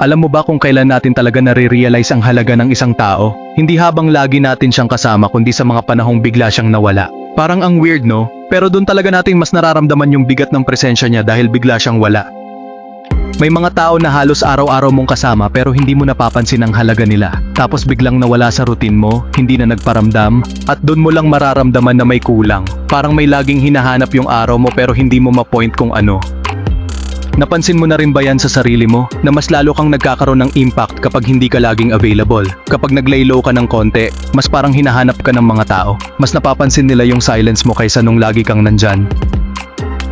Alam mo ba kung kailan natin talaga nare-realize ang halaga ng isang tao? Hindi habang lagi natin siyang kasama kundi sa mga panahong bigla siyang nawala. Parang ang weird no? Pero doon talaga natin mas nararamdaman yung bigat ng presensya niya dahil bigla siyang wala. May mga tao na halos araw-araw mong kasama pero hindi mo napapansin ang halaga nila. Tapos biglang nawala sa routine mo, hindi na nagparamdam, at doon mo lang mararamdaman na may kulang. Parang may laging hinahanap yung araw mo pero hindi mo ma-point kung ano. Napansin mo na rin ba yan sa sarili mo na mas lalo kang nagkakaroon ng impact kapag hindi ka laging available? Kapag nag-lay low ka ng konti, mas parang hinahanap ka ng mga tao. Mas napapansin nila yung silence mo kaysa nung lagi kang nandyan.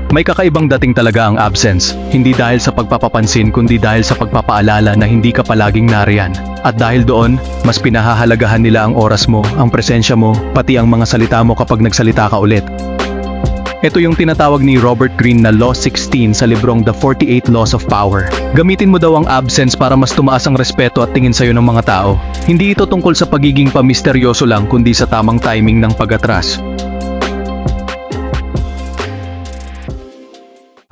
May kakaibang dating talaga ang absence, hindi dahil sa pagpapapansin kundi dahil sa pagpapaalala na hindi ka palaging nariyan. At dahil doon, mas pinahahalagahan nila ang oras mo, ang presensya mo, pati ang mga salita mo kapag nagsalita ka ulit. Ito yung tinatawag ni Robert Greene na Law 16 sa librong The 48 Laws of Power. Gamitin mo daw ang absence para mas tumaas ang respeto at tingin sa'yo ng mga tao. Hindi ito tungkol sa pagiging pamisteryoso lang kundi sa tamang timing ng pag-atras.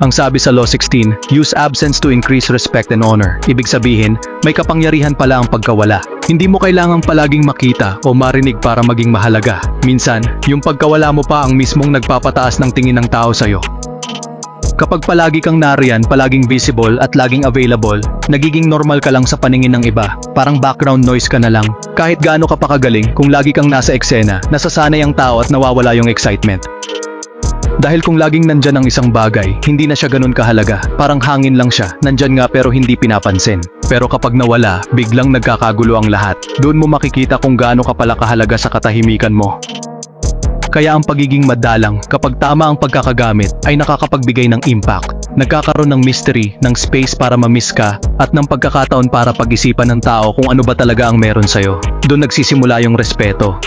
Ang sabi sa Law 16, use absence to increase respect and honor. Ibig sabihin, may kapangyarihan pala ang pagkawala. Hindi mo kailangang palaging makita o marinig para maging mahalaga. Minsan, yung pagkawala mo pa ang mismong nagpapataas ng tingin ng tao sa'yo. Kapag palagi kang nariyan, palaging visible at laging available, nagiging normal ka lang sa paningin ng iba. Parang background noise ka na lang. Kahit gaano ka pa kagaling, kung lagi kang nasa eksena, nasasanay ang tao at nawawala yung excitement. Dahil kung laging nandyan ang isang bagay, hindi na siya ganun kahalaga. Parang hangin lang siya, nandyan nga pero hindi pinapansin. Pero kapag nawala, biglang nagkakagulo ang lahat. Doon mo makikita kung gaano ka pala kahalaga sa katahimikan mo. Kaya ang pagiging madalang, kapag tama ang pagkakagamit, ay nakakapagbigay ng impact. Nagkakaroon ng mystery, ng space para mamiss ka, at ng pagkakataon para pag-isipan ng tao kung ano ba talaga ang meron sa'yo. Doon nagsisimula yung respeto.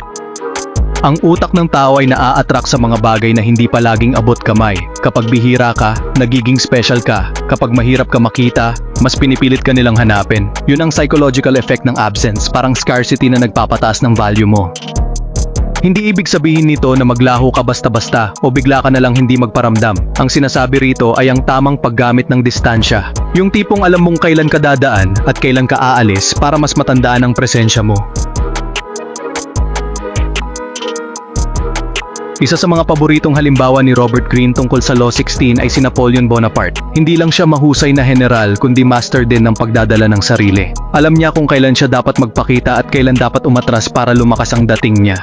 Ang utak ng tao ay naa-attract sa mga bagay na hindi palaging abot kamay. Kapag bihira ka, nagiging special ka. Kapag mahirap ka makita, mas pinipilit ka nilang hanapin. Yun ang psychological effect ng absence, parang scarcity na nagpapataas ng value mo. Hindi ibig sabihin nito na maglaho ka basta-basta o bigla ka na lang hindi magparamdam. Ang sinasabi rito ay ang tamang paggamit ng distansya. Yung tipong alam mong kailan ka dadaan at kailan ka aalis para mas matandaan ang presensya mo. Isa sa mga paboritong halimbawa ni Robert Greene tungkol sa Law 16 ay si Napoleon Bonaparte. Hindi lang siya mahusay na general kundi master din ng pagdadala ng sarili. Alam niya kung kailan siya dapat magpakita at kailan dapat umatras para lumakas ang dating niya.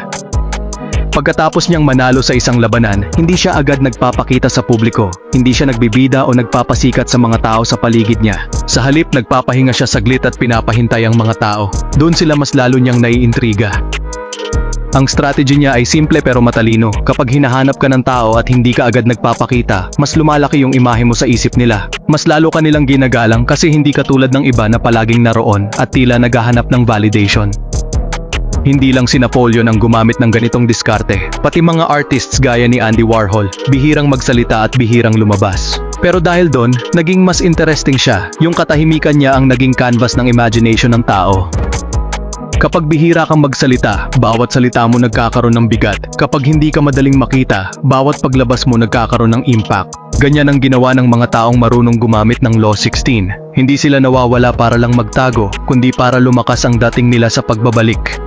Pagkatapos niyang manalo sa isang labanan, hindi siya agad nagpapakita sa publiko. Hindi siya nagbibida o nagpapasikat sa mga tao sa paligid niya. Sa halip, nagpapahinga siya saglit at pinapahintay ang mga tao. Doon sila mas lalo niyang naiintriga. Ang strategy niya ay simple pero matalino. Kapag hinahanap ka ng tao at hindi ka agad nagpapakita, mas lumalaki yung imahe mo sa isip nila. Mas lalo ka nilang ginagalang kasi hindi ka tulad ng iba na palaging naroon at tila naghahanap ng validation. Hindi lang si Napoleon ang gumamit ng ganitong diskarte, pati mga artists gaya ni Andy Warhol, bihirang magsalita at bihirang lumabas. Pero dahil doon, naging mas interesting siya, yung katahimikan niya ang naging canvas ng imagination ng tao. Kapag bihira kang magsalita, bawat salita mo nagkakaroon ng bigat. Kapag hindi ka madaling makita, bawat paglabas mo nagkakaroon ng impact. Ganyan ang ginawa ng mga taong marunong gumamit ng Law 16. Hindi sila nawawala para lang magtago, kundi para lumakas ang dating nila sa pagbabalik.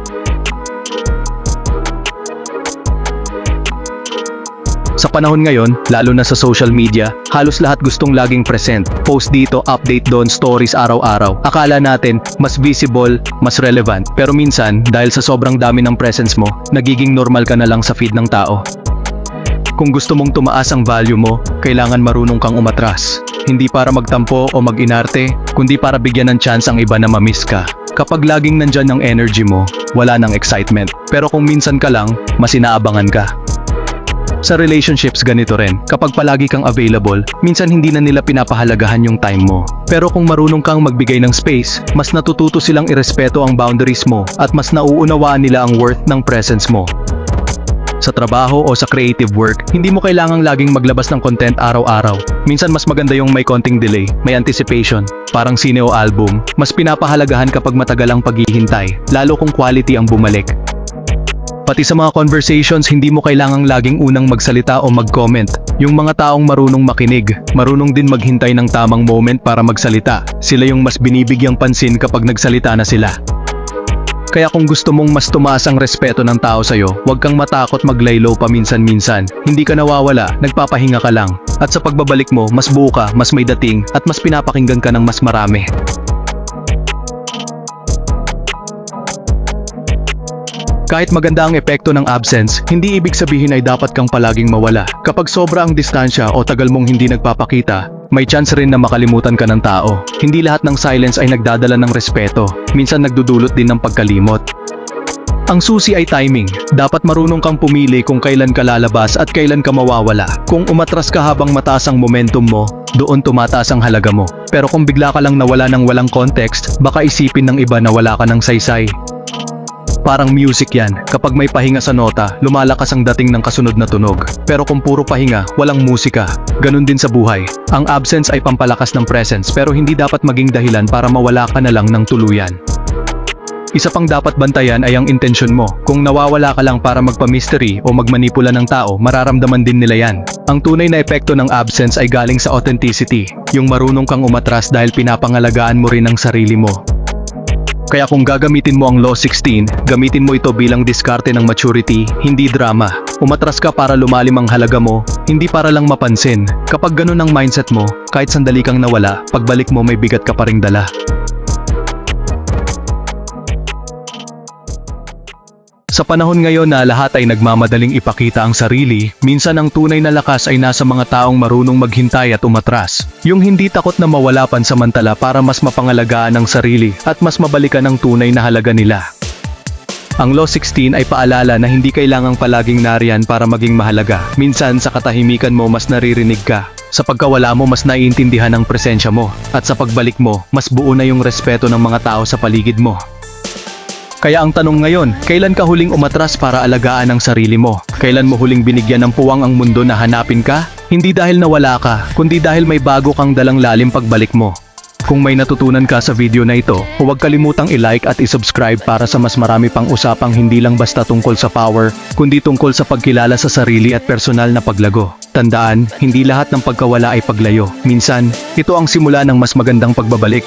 Sa panahon ngayon, lalo na sa social media, halos lahat gustong laging present. Post dito, update doon, stories araw-araw. Akala natin, mas visible, mas relevant. Pero minsan, dahil sa sobrang dami ng presence mo, nagiging normal ka na lang sa feed ng tao. Kung gusto mong tumaas ang value mo, kailangan marunong kang umatras. Hindi para magtampo o mag-inarte, kundi para bigyan ng chance ang iba na mamiss ka. Kapag laging nandyan ang energy mo, wala nang excitement. Pero kung minsan ka lang, mas inaabangan ka. Sa relationships ganito rin, kapag palagi kang available, minsan hindi na nila pinapahalagahan yung time mo. Pero kung marunong kang magbigay ng space, mas natututo silang irespeto ang boundaries mo at mas nauunawaan nila ang worth ng presence mo. Sa trabaho o sa creative work, hindi mo kailangang laging maglabas ng content araw-araw. Minsan mas maganda yung may konting delay, may anticipation, parang sine o album. Mas pinapahalagahan kapag matagal ang paghihintay, lalo kung quality ang bumalik. Pati sa mga conversations, hindi mo kailangang laging unang magsalita o mag-comment. Yung mga taong marunong makinig, marunong din maghintay ng tamang moment para magsalita. Sila yung mas binibigyang pansin kapag nagsalita na sila. Kaya kung gusto mong mas tumaas ang respeto ng tao sa'yo, huwag kang matakot maglaylo paminsan-minsan. Hindi ka nawawala, nagpapahinga ka lang. At sa pagbabalik mo, mas buo mas may dating, at mas pinapakinggan ka ng mas marami. Kahit maganda ang epekto ng absence, hindi ibig sabihin ay dapat kang palaging mawala. Kapag sobra ang distansya o tagal mong hindi nagpapakita, may chance rin na makalimutan ka ng tao. Hindi lahat ng silence ay nagdadala ng respeto. Minsan nagdudulot din ng pagkalimot. Ang susi ay timing. Dapat marunong kang pumili kung kailan ka lalabas at kailan ka mawawala. Kung umatras ka habang mataas ang momentum mo, doon tumataas ang halaga mo. Pero kung bigla ka lang nawala ng walang context, baka isipin ng iba na wala ka ng saysay. Parang music yan. Kapag may pahinga sa nota, lumalakas ang dating ng kasunod na tunog. Pero kung puro pahinga, walang musika. Ganun din sa buhay. Ang absence ay pampalakas ng presence pero hindi dapat maging dahilan para mawala ka na lang ng tuluyan. Isa pang dapat bantayan ay ang intensyon mo. Kung nawawala ka lang para magpa-mystery o magmanipula ng tao, mararamdaman din nila yan. Ang tunay na epekto ng absence ay galing sa authenticity. Yung marunong kang umatras dahil pinapangalagaan mo rin ang sarili mo. Kaya kung gagamitin mo ang Law 16, gamitin mo ito bilang diskarte ng maturity, hindi drama. Umatras ka para lumalim ang halaga mo, hindi para lang mapansin. Kapag ganun ang mindset mo, kahit sandali kang nawala, pagbalik mo may bigat ka pa ring dala. Sa panahon ngayon na lahat ay nagmamadaling ipakita ang sarili, minsan ang tunay na lakas ay nasa mga taong marunong maghintay at umatras. Yung hindi takot na mawala pansamantala para mas mapangalagaan ang sarili at mas mabalikan ang tunay na halaga nila. Ang Law 16 ay paalala na hindi kailangang palaging nariyan para maging mahalaga. Minsan sa katahimikan mo mas naririnig ka. Sa pagkawala mo mas naiintindihan ang presensya mo. At sa pagbalik mo, mas buo na yung respeto ng mga tao sa paligid mo. Kaya ang tanong ngayon, kailan ka huling umatras para alagaan ang sarili mo? Kailan mo huling binigyan ng puwang ang mundo na hanapin ka? Hindi dahil nawala ka, kundi dahil may bago kang dalang lalim pagbalik mo. Kung may natutunan ka sa video na ito, huwag kalimutang i-like at i-subscribe para sa mas marami pang usapang hindi lang basta tungkol sa power, kundi tungkol sa pagkilala sa sarili at personal na paglago. Tandaan, hindi lahat ng pagkawala ay paglayo. Minsan, ito ang simula ng mas magandang pagbabalik.